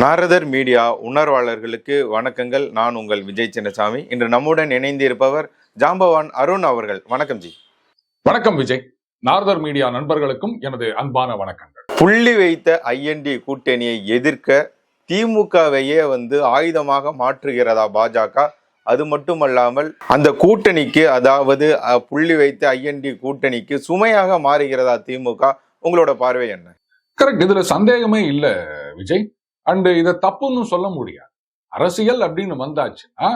நாரதர் media உணர்வாளர்களுக்கு வணக்கங்கள். நான் உங்கள் விஜய் சின்னசாமி. இன்று நம்முடன் இணைந்திருப்பவர் ஜாம்பவான் அருண் அவர்கள். வணக்கம் ஜி. வணக்கம் விஜய். நார்தர் மீடியா நண்பர்களுக்கும் எனது அன்பான வணக்கங்கள். புள்ளி வைத்த ஐஎன்டி கூட்டணியை எதிர்க்க திமுகவையே வந்து ஆயுதமாக மாற்றுகிறதா பாஜக? அது மட்டுமல்லாமல் அந்த கூட்டணிக்கு அதாவது புள்ளி வைத்த ஐஎன்டி கூட்டணிக்கு சுமையாக மாறுகிறதா திமுக? உங்களோட பார்வை என்ன? கரெக்ட் இதுல சந்தேகமே இல்ல விஜய். அண்டு இதை தப்புன்னு சொல்ல முடியாது. அரசியல் அப்படின்னு வந்தாச்சுன்னா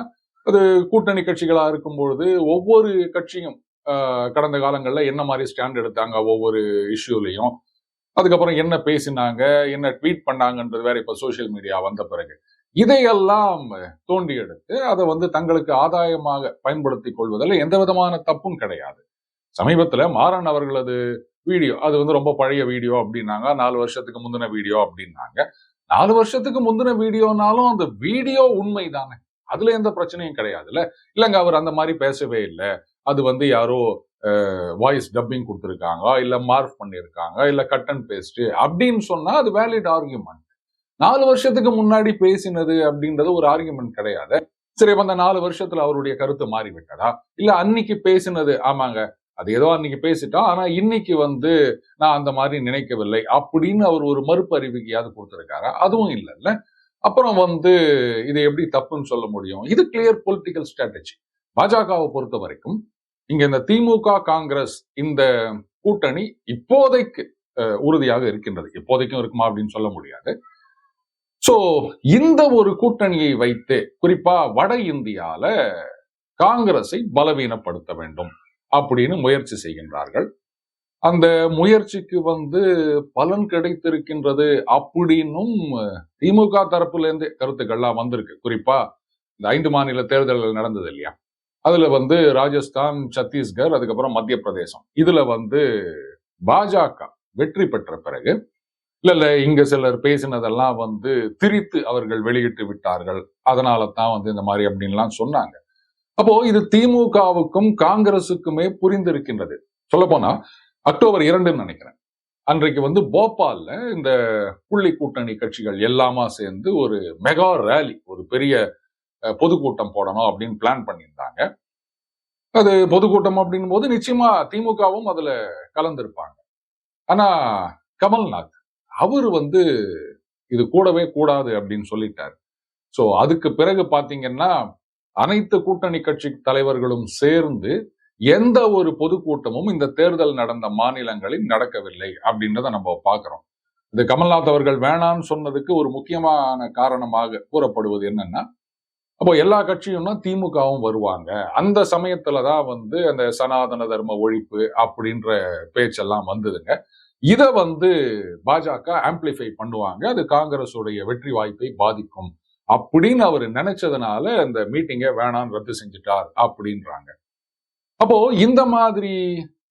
அது கூட்டணி கட்சிகளா இருக்கும் பொழுது ஒவ்வொரு கட்சியும் ஆஹ், கடந்த காலங்கள்ல என்ன மாதிரி ஸ்டாண்ட் எடுத்தாங்க ஒவ்வொரு இஷ்யூலையும் அதுக்கப்புறம் என்ன பேசினாங்க என்ன ட்வீட் பண்ணாங்கன்றது வேற இப்ப சோசியல் மீடியா வந்த பிறகு இதையெல்லாம் தோண்டி எடுத்து அதை வந்து தங்களுக்கு ஆதாயமாக பயன்படுத்தி கொள்வதில் எந்த விதமான தப்பும் கிடையாது. சமீபத்துல மாறன் அவர்களது வீடியோ அது வந்து ரொம்ப பழைய வீடியோ அப்படின்னாங்க நாலு வருஷத்துக்கு முந்தின வீடியோ அப்படின்னாங்க. நாலு வருஷத்துக்கு முந்தின வீடியோனாலும் அந்த வீடியோ உண்மை தானே அதுல எந்த பிரச்சனையும் கிடையாதுல்ல? இல்லைங்க அவர் அந்த மாதிரி பேசவே இல்லை. அது வந்து யாரோ வாய்ஸ் டப்பிங் கொடுத்துருக்காங்க இல்லை மார்க் பண்ணியிருக்காங்க? இல்லை கட் அண்ட் பேஸ்ட் அப்படின்னு சொன்னால் அது வேலிட் ஆர்கியூமெண்ட் நாலு வருஷத்துக்கு முன்னாடி பேசினது அப்படின்றது ஒரு ஆர்குமெண்ட் கிடையாது. சரி அந்த நாலு வருஷத்துல அவருடைய கருத்து மாறிவிட்டதா? இல்ல அன்னைக்கு பேசினது ஆமாங்க அது ஏதோ அன்னைக்கு பேசிட்டோம் ஆனா இன்னைக்கு வந்து நான் அந்த மாதிரி நினைக்கவில்லை அப்படின்னு அவர் ஒரு மறுப்பு அறிவிக்கையாவது கொடுத்துருக்காரா? அதுவும் இல்லைல்ல. அப்புறம் வந்து இதை எப்படி தப்புன்னு சொல்ல முடியும்? இது கிளியர் பொலிட்டிக்கல் ஸ்ட்ராட்டஜி பாஜகவை பொறுத்த வரைக்கும் இங்க இந்த திமுக காங்கிரஸ் இந்த கூட்டணி இப்போதைக்கு உறுதியாக இருக்கின்றது. இப்போதைக்கும் இருக்குமா அப்படின்னு சொல்ல முடியாது. சோ இந்த ஒரு கூட்டணியை வைத்து குறிப்பா வட இந்தியால காங்கிரஸை பலவீனப்படுத்த வேண்டும். அப்படின்னு முயற்சி செய்கின்றார்கள். அந்த முயற்சிக்கு வந்து பலன் கிடைத்திருக்கின்றது அப்படின்னும் திமுக தரப்புலேருந்து கருத்துக்கள்லாம் வந்திருக்கு. குறிப்பா இந்த ஐந்து மாநில தேர்தல்கள் நடந்தது இல்லையா? அதுல வந்து ராஜஸ்தான் சத்தீஸ்கர் அதுக்கப்புறம் மத்திய பிரதேசம். இதுல வந்து பாஜக வெற்றி பெற்ற பிறகு இல்ல இல்ல இங்க சிலர் பேசினதெல்லாம் வந்து திரித்து அவர்கள் வெளியிட்டு விட்டார்கள். அதனால தான் வந்து இந்த மாதிரி அப்படின்லாம் சொன்னாங்க. அப்போ இது திமுகவுக்கும் காங்கிரசுக்குமே புரிந்திருக்கின்றது. சொல்ல போனா அக்டோபர் இரண்டுன்னு நினைக்கிறேன். அன்றைக்கு வந்து போபால்ல இந்த புள்ளி கூட்டணி கட்சிகள் எல்லாமா சேர்ந்து ஒரு மெகா ரேலி ஒரு பெரிய பொதுக்கூட்டம் போடணும் அப்படின்னு பிளான் பண்ணியிருந்தாங்க. அது பொதுக்கூட்டம் அப்படின்னும் போது நிச்சயமா திமுகவும் அதுல கலந்திருப்பாங்க. ஆனா கமல்நாத் அவர் வந்து இது கூடவே கூடாது அப்படின்னு சொல்லிட்டார். சோ அதுக்கு பிறகு பாத்தீங்கன்னா அனைத்து கூட்டணி கட்சி தலைவர்களும் சேர்ந்து எந்த ஒரு பொதுக்கூட்டமும் இந்த தேர்தல் நடந்த மாநிலங்களில் நடக்கவில்லை அப்படின்றத நம்ம பார்க்கிறோம். இது கமல்நாத் அவர்கள் வேணான்னு சொன்னதுக்கு ஒரு முக்கியமான காரணமாக கூறப்படுவது என்னன்னா அப்போ எல்லா கட்சியும்னா திமுகவும் வருவாங்க. அந்த சமயத்துல தான் வந்து அந்த சனாதன தர்ம ஒழிப்பு அப்படின்ற பேச்செல்லாம் வந்ததுங்க. இதை வந்து பாஜக ஆம்பிளிஃபை பண்ணுவாங்க. அது காங்கிரஸுடைய வெற்றி வாய்ப்பை பாதிக்கும். அப்படின்னு அவர் நினைச்சதுனால அந்த மீட்டிங்கை வேணாம் ரத்து செஞ்சுட்டார் அப்படின்றாங்க. அப்போ இந்த மாதிரி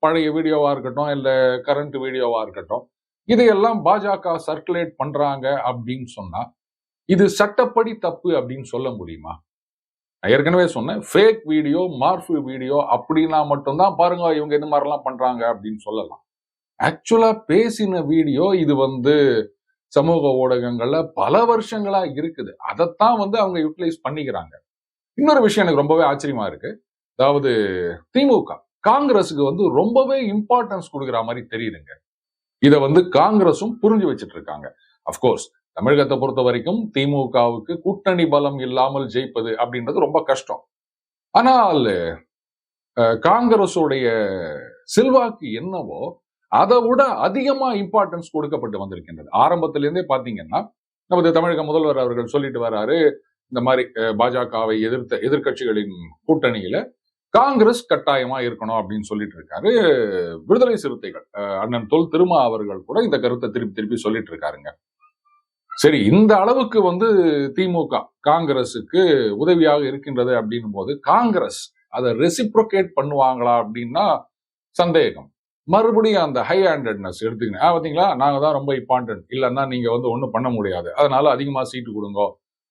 பழைய வீடியோவா இருக்கட்டும் இல்ல கரண்ட் வீடியோவா இருக்கட்டும் இதையெல்லாம் பாஜக சர்க்குலேட் பண்றாங்க அப்படின்னு சொன்னா இது சட்டப்படி தப்பு அப்படின்னு சொல்ல முடியுமா? நான் ஏற்கனவே சொன்னேன் ஃபேக் வீடியோ மார்ஃபு வீடியோ அப்படின்னா மட்டும்தான் பாருங்க இவங்க இந்த மாதிரிலாம் பண்றாங்க அப்படின்னு சொல்லலாம். ஆக்சுவலா பேசின வீடியோ இது வந்து சமூக ஊடகங்கள்ல பல வருஷங்களா இருக்குது. அதைத்தான் வந்து அவங்க யூட்டிலைஸ் பண்ணிக்கிறாங்க. இன்னொரு விஷயம் எனக்கு ரொம்பவே ஆச்சரியமா இருக்கு. அதாவது திமுக காங்கிரஸுக்கு வந்து ரொம்பவே இம்பார்ட்டன்ஸ் கொடுக்குற மாதிரி தெரியுதுங்க. இதை வந்து காங்கிரஸும் புரிஞ்சு வச்சுட்டு இருக்காங்க அஃப்கோர்ஸ் தமிழகத்தை பொறுத்த வரைக்கும் திமுகவுக்கு கூட்டணி பலம் இல்லாமல் ஜெயிப்பது அப்படின்றது ரொம்ப கஷ்டம். ஆனால் அஹ், காங்கிரஸுடைய செல்வாக்கு என்னவோ அதை விட அதிகமா இம்பார்ட்டன்ஸ் கொடுக்கப்பட்டு வந்திருக்கின்றது. ஆரம்பத்திலிருந்தே பாத்தீங்கன்னா நமது தமிழக முதல்வர் அவர்கள் சொல்லிட்டு வராரு இந்த மாதிரி பாஜகவை எதிர்த்த எதிர்க்கட்சிகளின் கூட்டணியில காங்கிரஸ் கட்டாயமா இருக்கணும் அப்படின்னு சொல்லிட்டு இருக்காரு. விடுதலை சிறுத்தைகள் அஹ், அண்ணன் தொல் திருமா அவர்கள் கூட இந்த கருத்தை திருப்பி திருப்பி சொல்லிட்டு இருக்காருங்க. சரி இந்த அளவுக்கு வந்து திமுக காங்கிரஸுக்கு உதவியாக இருக்கின்றது அப்படின்னும் போது காங்கிரஸ் அதை ரெசிப்ரோகேட் பண்ணுவாங்களா அப்படின்னா சந்தேகம். மறுபடியும் அந்த ஹை ஹேண்டட்னஸ் எடுத்துக்கணும் ஆ, பாத்தீங்களா நாங்க தான் ரொம்ப இம்பார்ட்டன்ட் இல்லைன்னா நீங்க வந்து ஒன்றும் பண்ண முடியாது. அதனால அதிகமா சீட்டு கொடுங்க.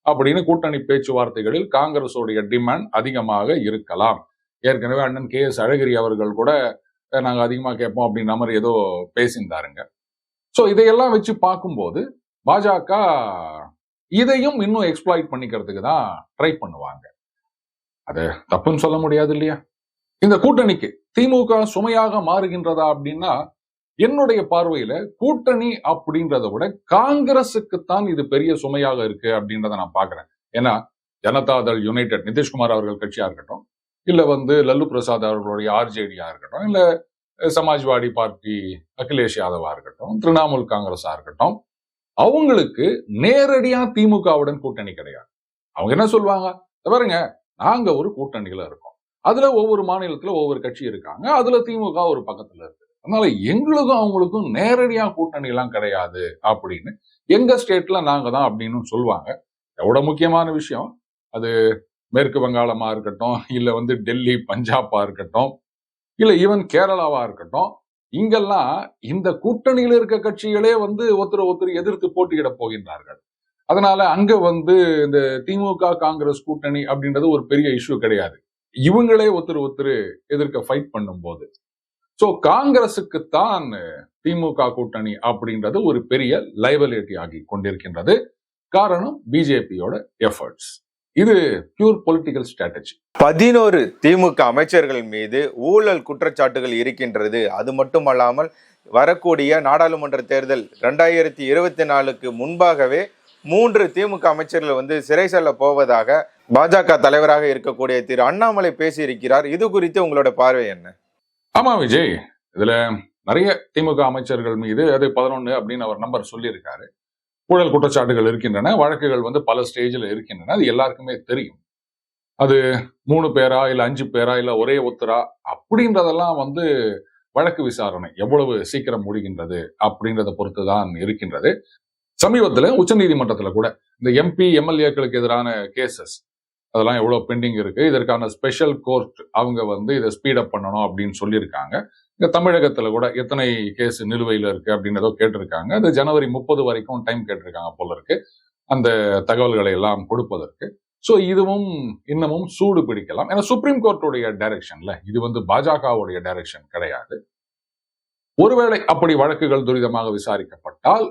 அப்படின்னு கூட்டணி பேச்சுவார்த்தைகளில் காங்கிரஸோடைய டிமாண்ட் அதிகமாக இருக்கலாம். ஏற்கனவே அண்ணன் கே எஸ் அழகிரி அவர்கள் கூட நாங்கள் நாங்க அதிகமா கேட்போம் அப்படின்ற மாதிரி ஏதோ பேசியிருந்தாருங்க. ஸோ இதையெல்லாம் வச்சு பார்க்கும்போது பாஜக இதையும் இன்னும் எக்ஸ்ப்ளாய்ட் பண்ணிக்கிறதுக்கு தான் ட்ரை பண்ணுவாங்க. அது தப்புன்னு சொல்ல முடியாது இல்லையா? இந்த கூட்டணிக்கு திமுக சுமையாக மாறுகின்றதா அப்படின்னா என்னுடைய பார்வையில கூட்டணி அப்படின்றத விட காங்கிரஸுக்குத்தான் இது பெரிய சுமையாக இருக்கு அப்படின்றத நான் பாக்குறேன் ஏன்னா ஜனதாதள் யுனைடெட் நிதிஷ்குமார் அவர்கள் கட்சியா இருக்கட்டும் இல்ல வந்து லல்லு பிரசாத் அவர்களுடைய ஆர்ஜேடியா இருக்கட்டும் இல்ல சமாஜ்வாடி பார்ட்டி அகிலேஷ் யாதவா இருக்கட்டும் திரிணாமுல் காங்கிரஸா இருக்கட்டும் அவங்களுக்கு நேரடியா திமுகவுடன் கூட்டணி கிடையாது. அவங்க என்ன சொல்லுவாங்க பாருங்க நாங்க ஒரு கூட்டணியில இருக்கோம். அதுல ஒவ்வொரு மாநிலத்துல ஒவ்வொரு கட்சி இருக்காங்க. அதுல திமுக ஒரு பக்கத்துல இருக்கு. அதனால எங்களுக்கும் அவங்களுக்கும் நேரடியா கூட்டணி எல்லாம் கிடையாது அப்படின்னு எங்க ஸ்டேட்ல நாங்க தான் அப்படின்னு சொல்லுவாங்க. எவ்வளோ முக்கியமான விஷயம் அது மேற்கு வங்காளமா இருக்கட்டும் இல்ல வந்து டெல்லி பஞ்சாபா இருக்கட்டும் இல்ல ஈவன் கேரளாவா இருக்கட்டும் இங்கெல்லாம் இந்த கூட்டணியில் இருக்க கட்சிகளே வந்து ஒருத்தர் ஒருத்தர் எதிர்த்து போட்டியிட போகின்றார்கள். அதனால அங்க வந்து இந்த திமுக காங்கிரஸ் கூட்டணி அப்படின்றது ஒரு பெரிய இஷ்யூ கிடையாது. இவங்களே ஒருத்தர் ஒருத்தர் எதிர்க்க ஃபைட் பண்ணும்போது. ஸோ காங்கிரஸுக்கு தான் திமுக கூட்டணி அப்படின்றது ஒரு பெரிய லைவலிட்டி ஆகி கொண்டிருக்கின்றது. காரணம் பிஜேபியோட எஃபர்ட்ஸ் இது பியூர் பொலிட்டிக்கல் ஸ்ட்ராட்டஜி பதினோரு திமுக அமைச்சர்கள் மீது ஊழல் குற்றச்சாட்டுகள் இருக்கின்றது. அது மட்டுமல்லாமல் வரக்கூடிய நாடாளுமன்ற தேர்தல் ரெண்டாயிரத்தி இருபத்தி நாலுக்கு முன்பாகவே மூன்று திமுக அமைச்சர்கள் வந்து சிறை செல்ல போவதாக பாஜக தலைவராக இருக்கக்கூடிய திரு அண்ணாமலை பேசியிருக்கிறார். இது குறித்து உங்களோட பார்வை என்ன? ஆமா விஜய். இதுல நிறைய திமுக அமைச்சர்கள் மீது அது பதினொன்னு அப்படின்னு அவர் நம்பர் சொல்லியிருக்காரு. ஊழல் குற்றச்சாட்டுகள் இருக்கின்றன வழக்குகள் வந்து பல ஸ்டேஜில் இருக்கின்றன அது எல்லாருக்குமே தெரியும். அது மூணு பேரா இல்ல அஞ்சு பேரா இல்ல ஒரே ஒத்தரா அப்படின்றதெல்லாம் வந்து வழக்கு விசாரணை எவ்வளவு சீக்கிரம் முடிகின்றது அப்படின்றத பொறுத்து தான் இருக்கின்றது. சமீபத்துல உச்சநீதிமன்றத்துல கூட இந்த எம்பி எம்எல்ஏக்களுக்கு எதிரான கேசஸ் அதெல்லாம் எவ்வளவு பெண்டிங் இருக்கு இதற்கான ஸ்பெஷல் கோர்ட் அவங்க வந்து இதை ஸ்பீடப் பண்ணணும் அப்படின்னு சொல்லியிருக்காங்க. இங்கே தமிழகத்துல கூட எத்தனை கேஸ் நிலுவையில் இருக்கு அப்படின்றதோ கேட்டிருக்காங்க. அது ஜனவரி முப்பது வரைக்கும் டைம் கேட்டிருக்காங்க போல இருக்கு. அந்த தகவல்களை எல்லாம் கொடுப்பதற்கு. ஸோ இதுவும் இன்னமும் சூடு பிடிக்கலாம். ஏன்னா சுப்ரீம் கோர்ட்டுடைய டைரக்ஷன்ல இது வந்து பாஜகவுடைய டைரக்ஷன் கிடையாது. ஒருவேளை அப்படி வழக்குகள் துரிதமாக விசாரிக்கப்பட்டால்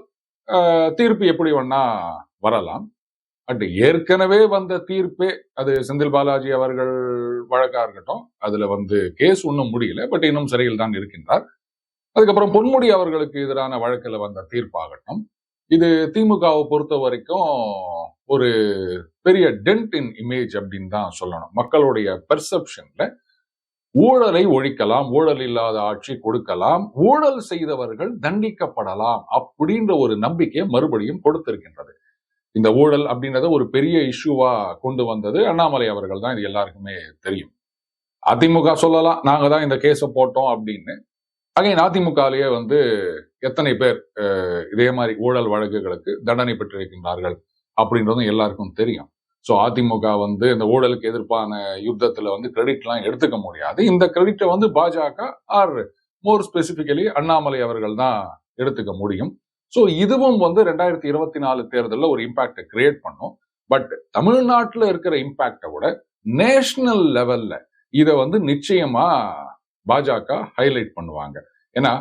தீர்ப்பு எப்படி வேணா வரலாம். பட் ஏற்கனவே வந்த தீர்ப்பே அது செந்தில் பாலாஜி அவர்கள் வழக்கா இருக்கட்டும் அதுல வந்து கேஸ் ஒன்றும் முடியல பட் இன்னும் சிறையில் தான் இருக்கின்றார். அதுக்கப்புறம் பொன்முடி அவர்களுக்கு எதிரான வழக்குல வந்த தீர்ப்பாகட்டும் இது திமுகவை பொறுத்த வரைக்கும் ஒரு பெரிய டென்ட் இன் இமேஜ் அப்படின்னு தான் சொல்லணும். மக்களுடைய பெர்செப்ஷன்ல ஊழலை ஒழிக்கலாம் ஊழல் இல்லாத ஆட்சி கொடுக்கலாம் ஊழல் செய்தவர்கள் தண்டிக்கப்படலாம் அப்படின்ற ஒரு நம்பிக்கையை மறுபடியும் கொடுத்திருக்கின்றது. இந்த ஊழல் அப்படின்றத ஒரு பெரிய இஷ்யூவா கொண்டு வந்தது அண்ணாமலை அவர்கள் தான் இது எல்லாருக்குமே தெரியும். அதிமுக சொல்லலாம் நாங்க தான் இந்த கேஸை போட்டோம் அப்படின்னு. அகைன் அதிமுகலேயே வந்து எத்தனை பேர் அஹ், இதே மாதிரி ஊழல் வழக்குகளுக்கு தண்டனை பெற்றிருக்கின்றார்கள் அப்படின்றதும் எல்லாருக்கும் தெரியும். ஸோ அதிமுக வந்து இந்த ஊழலுக்கு எதிர்ப்பான யுத்தத்தில் வந்து கிரெடிட்லாம் எடுத்துக்க முடியாது. இந்த கிரெடிட்டை வந்து பாஜக ஆர் மோர் ஸ்பெசிஃபிக்கலி அண்ணாமலை அவர்கள் தான் எடுத்துக்க முடியும். ஸோ இதுவும் வந்து ரெண்டாயிரத்தி இருபத்தி நாலு தேர்தலில் ஒரு இம்பாக்டை கிரியேட் பண்ணும். பட் தமிழ்நாட்டில் இருக்கிற இம்பாக்டை விட நேஷனல் லெவல்ல இதை வந்து நிச்சயமா பாஜக ஹைலைட் பண்ணுவாங்க. ஏன்னா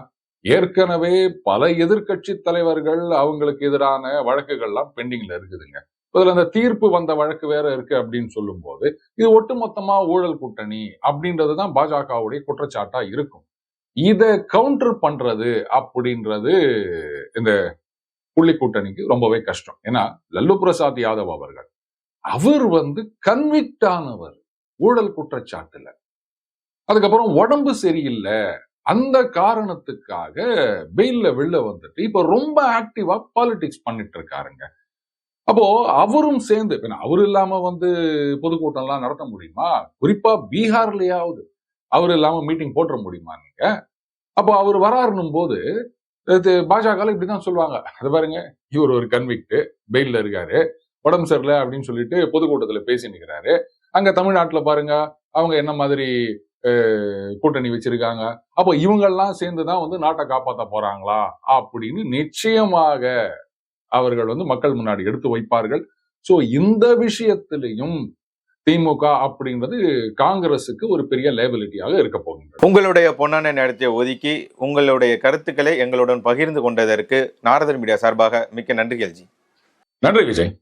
ஏற்கனவே பல எதிர்க்கட்சி தலைவர்கள் அவங்களுக்கு எதிரான வழக்குகள்லாம் பெண்டிங்ல இருக்குதுங்க அதில் அந்த தீர்ப்பு வந்த வழக்கு வேற இருக்கு அப்படின்னு சொல்லும்போது இது ஒட்டுமொத்தமா ஊழல் கூட்டணி அப்படின்றது தான் பாஜகவுடைய குற்றச்சாட்டா இருக்கும். இதை கவுண்டர் பண்றது அப்படின்றது இந்த புள்ளி கூட்டணிக்கு ரொம்பவே கஷ்டம். ஏன்னா லல்லு பிரசாத் யாதவ் அவர்கள் அவர் வந்து கன்விக்ட் ஆனவர் ஊழல் குற்றச்சாட்டுல. அதுக்கப்புறம் உடம்பு சரியில்லை. அந்த காரணத்துக்காக பெயில்ல வெளில வந்துட்டு இப்ப ரொம்ப ஆக்டிவா பாலிடிக்ஸ் பண்ணிட்டு இருக்காருங்க. அப்போ அவரும் சேர்ந்து அவர் இல்லாம வந்து பொதுக்கூட்டம் எல்லாம் நடத்த முடியுமா? குறிப்பா பீகார்லயாவது அவர் இல்லாம மீட்டிங் போட்டுற முடியுமா நீங்க? அப்போ அவர் வராருன்னும் போது பாஜக இப்படிதான் சொல்லுவாங்க. அது பாருங்க இவர் ஒரு கன்விக்ட் பெயில்ல இருக்காரு உடம்பு சரியில்லை அப்படின்னு சொல்லிட்டு பொதுக்கூட்டத்துல பேசி நிக்கிறாரு. அங்க தமிழ்நாட்டுல பாருங்க அவங்க என்ன மாதிரி கூட்டணி வச்சிருக்காங்க. அப்போ இவங்கெல்லாம் சேர்ந்து தான் வந்து நாட்டை காப்பாற்ற போறாங்களா? அப்படின்னு நிச்சயமாக அவர்கள் வந்து மக்கள் முன்னாடி எடுத்து வைப்பார்கள். சோ இந்த விஷயத்திலையும் திமுக அப்படின்றது காங்கிரசுக்கு ஒரு பெரிய லேபிலிட்டியாக இருக்க போகின்றது. உங்களுடைய பொன்னான நேரத்தை ஒதுக்கி உங்களுடைய கருத்துக்களை எங்களுடன் பகிர்ந்து கொண்டதற்கு நாரதன் மீடியா சார்பாக மிக்க நன்றி எல்ஜி நன்றி விஜய்.